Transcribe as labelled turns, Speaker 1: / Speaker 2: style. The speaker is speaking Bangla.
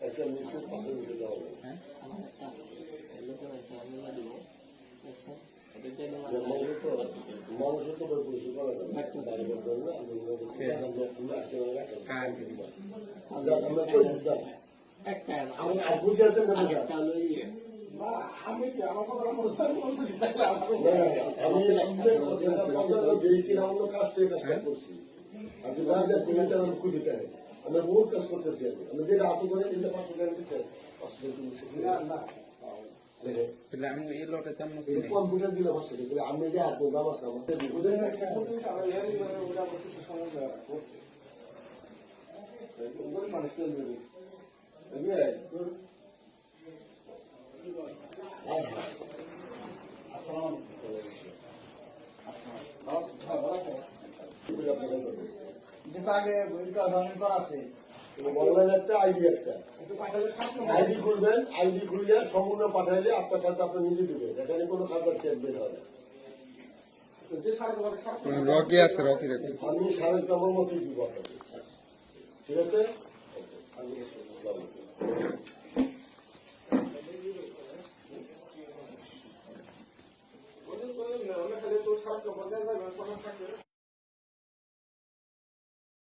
Speaker 1: একটা মিছিল পাশে মিছিল দেওয়া হবে মানুষের তো মানুষের তো বই পরিচয় করা যাবে বাড়ি আমি আসতে আমি আর বুঝে আছেন
Speaker 2: আমি আমার কথা বলছি
Speaker 1: আমি কাজ থেকে কাজটা করছি। আপনি না দেন পেমেন্টটা আমি খুঁজে আমরা বহুত কাজ করতেছি আমি আমি যেটা আতো করে যেটা পাঁচশো টাকা দিচ্ছে
Speaker 2: না
Speaker 3: আমি
Speaker 1: কম্পিউটার দিলে পাঁচশো আমি যে আর কোন
Speaker 2: একটা মানে করছে। মানুষ কেন দেবে বুঝলে
Speaker 4: যেটা আগে আছে
Speaker 1: অনলাইন একটা আইডি একটা আইডি খুলবেন আইডি খুললে সম্পূর্ণ পাঠাইলে আপনার কাছে আপনি নিজে দিবেন এখানে কোনো খাবার চেক বের
Speaker 2: সাত
Speaker 3: রকি আছে রকি
Speaker 1: আমি সাড়ে নম্বর মতোই দিব ঠিক আছে। las componentes de los